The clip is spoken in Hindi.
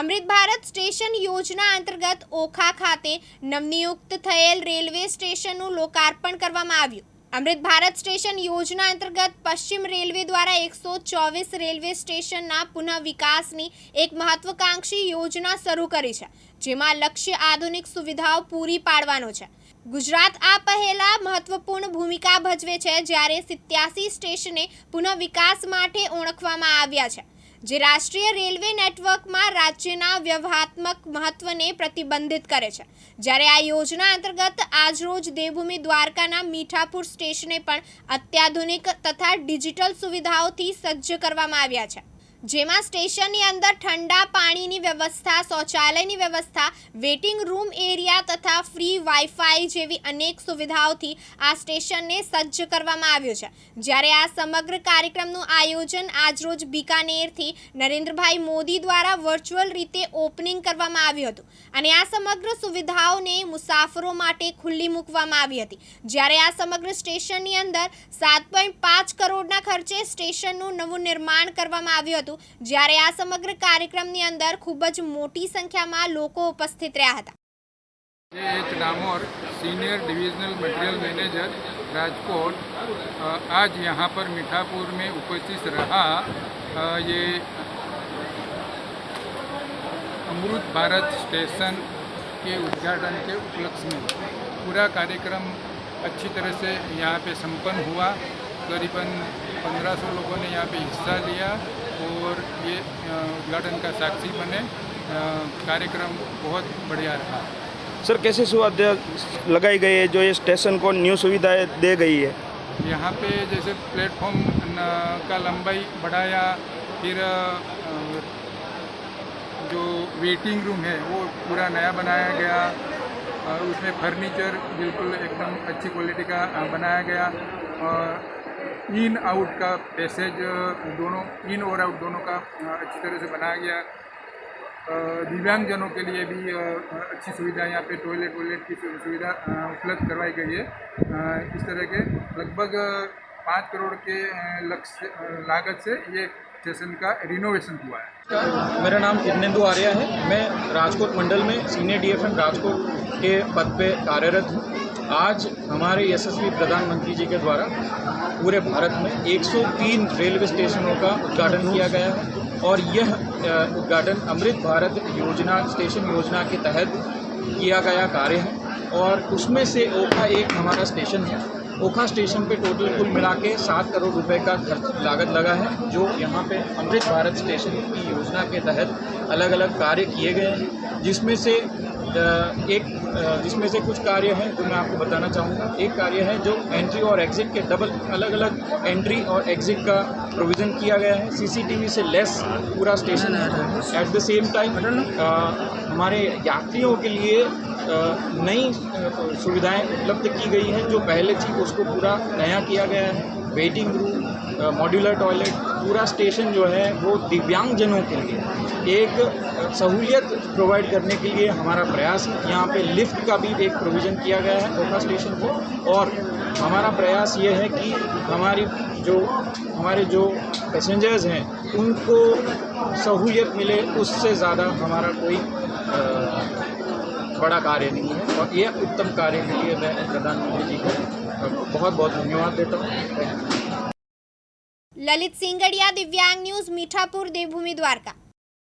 અમૃત ભારત સ્ટેશન યોજના અંતર્ગત ઓખા ખાતે નવનિયુક્ત થયેલ રેલવે સ્ટેશનનું લોકાર્પણ કરવામાં આવ્યું. અમૃત ભારત સ્ટેશન યોજના અંતર્ગત પશ્ચિમ રેલવે દ્વારા એકસો ચોવીસ રેલવે સ્ટેશનના પુનઃ વિકાસની એક મહત્વકાંક્ષી યોજના શરૂ કરી છે, જેમાં લક્ષ્ય આધુનિક સુવિધાઓ પૂરી પાડવાનો છે. ગુજરાત આ પહેલા મહત્વપૂર્ણ ભૂમિકા ભજવે છે, જ્યારે સિત્યાસી સ્ટેશને પુનઃ વિકાસ માટે ઓળખવામાં આવ્યા છે. જે રાષ્ટ્રીય રેલવે નેટવર્કમાં રાજ્યના વ્યવહાત્મક મહત્વને પ્રતિબંધિત કરે છે. જ્યારે આ યોજના અંતર્ગત આજરોજ દેવભૂમિ દ્વારકાના મીઠાપુર સ્ટેશને પણ અત્યાધુનિક તથા ડિજિટલ સુવિધાઓથી સજ્જ કરવામાં આવ્યા છે. જેમાં સ્ટેશનની અંદર ઠંડા પાણીની વ્યવસ્થા, શૌચાલયની વ્યવસ્થા, વેટિંગ રૂમ એરિયા તથા ફ્રી વાઈફાઈ જેવી અનેક સુવિધાઓથી આ સ્ટેશનને સજ્જ કરવામાં આવ્યું છે. જ્યારે આ સમગ્ર કાર્યક્રમનું આયોજન આજરોજ બિકાનેરથી નરેન્દ્રભાઈ મોદી દ્વારા વર્ચ્યુઅલ રીતે ઓપનિંગ કરવામાં આવ્યું હતું અને આ સમગ્ર સુવિધાઓને મુસાફરો માટે ખુલ્લી મૂકવામાં આવી હતી. જ્યારે આ સમગ્ર સ્ટેશનની અંદર સાત પોઈન્ટ પાંચ કરોડના ખર્ચે સ્ટેશનનું નવું નિર્માણ કરવામાં આવ્યું હતું જ્યારે આ સમગ્ર કાર્યક્રમની અંદર ખૂબ જ મોટી સંખ્યામાં લોકો ઉપસ્થિત રહ્યા હતા ये H Damor senior divisional material manager Rajkot अ, आज यहाँ पर मीठापुर में उपस्थित रहा अ, ये अमृत भारत स्टेशन के उद्घाटन के उपलक्ष्य में पूरा कार्यक्रम अच्छी तरह से यहाँ पे संपन्न हुआ करीबन 1500 लोगों ने यहाँ पे हिस्सा लिया और ये उद्घाटन का साक्षी बने। कार्यक्रम बहुत बढ़िया रहा। सर कैसे सुविधा लगाई गई है? जो ये स्टेशन को न्यू सुविधाएँ दे गई है। यहाँ पे जैसे प्लेटफॉर्म का लंबाई बढ़ाया फिर जो वेटिंग रूम है वो पूरा नया बनाया गया और उसमें फर्नीचर बिल्कुल एकदम अच्छी क्वालिटी का बनाया गया और इन आउट का पैसेज, दोनों, इन और आउट दोनों का अच्छी तरह से बनाया गया। दिव्यांगजनों के लिए भी अच्छी सुविधा, यहाँ पे टॉयलेट वॉयलेट की सुविधा उपलब्ध करवाई गई है। इस तरह के लगभग पाँच करोड़ के लक्ष्य लागत से ये स्टेशन का रिनोवेशन हुआ है। मेरा नाम इग्नेंदु आर्या है। मैं राजकोट मंडल में सीनियर डीएफएम राजकोट के पद पे कार्यरत हूँ। आज हमारे यशस्वी प्रधानमंत्री जी के द्वारा पूरे भारत में 103 रेलवे स्टेशनों का उद्घाटन किया गया है और यह उद्घाटन अमृत भारत योजना, स्टेशन योजना के तहत किया गया कार्य है और उसमें से ओखा एक हमारा स्टेशन है। ओखा स्टेशन पे टोटल कुल मिला के सात करोड़ रुपए का खर्च लागत लगा है, जो यहाँ पे अमृत भारत स्टेशन की योजना के तहत अलग अलग कार्य किए गए हैं, जिसमें से एक जिसमें से कुछ कार्य हैं जो मैं आपको बताना चाहूँगा। एक कार्य है जो एंट्री और एग्ज़िट के डबल अलग अलग एंट्री और एग्ज़िट का प्रोविज़न किया गया है। सीसीटीवी से लेस पूरा स्टेशन है। एट द सेम टाइम हमारे यात्रियों के लिए नई सुविधाएँ उपलब्ध की गई हैं, जो पहले थी, उसको पूरा नया किया गया है। वेटिंग रूम मॉड्यूलर टॉयलेट पूरा स्टेशन जो है वो दिव्यांगजनों के लिए, एक सहूलियत प्रोवाइड करने के लिए हमारा प्रयास, यहाँ पे लिफ्ट का भी एक प्रोविज़न किया गया है ओखा स्टेशन को, और हमारा प्रयास ये है कि हमारी जो, हमारे जो पैसेंजर्स हैं, उनको सहूलियत मिले, उससे ज़्यादा हमारा कोई बड़ा कार्य नहीं है, और यह उत्तम कार्य के लिए मैं प्रधानमंत्री जी को बहुत बहुत धन्यवाद देता हूँ। લલિત સિંગડિયા દિવ્યાંગ ન્યૂઝ મીઠાપુર દેવભૂમિ દ્વારકા.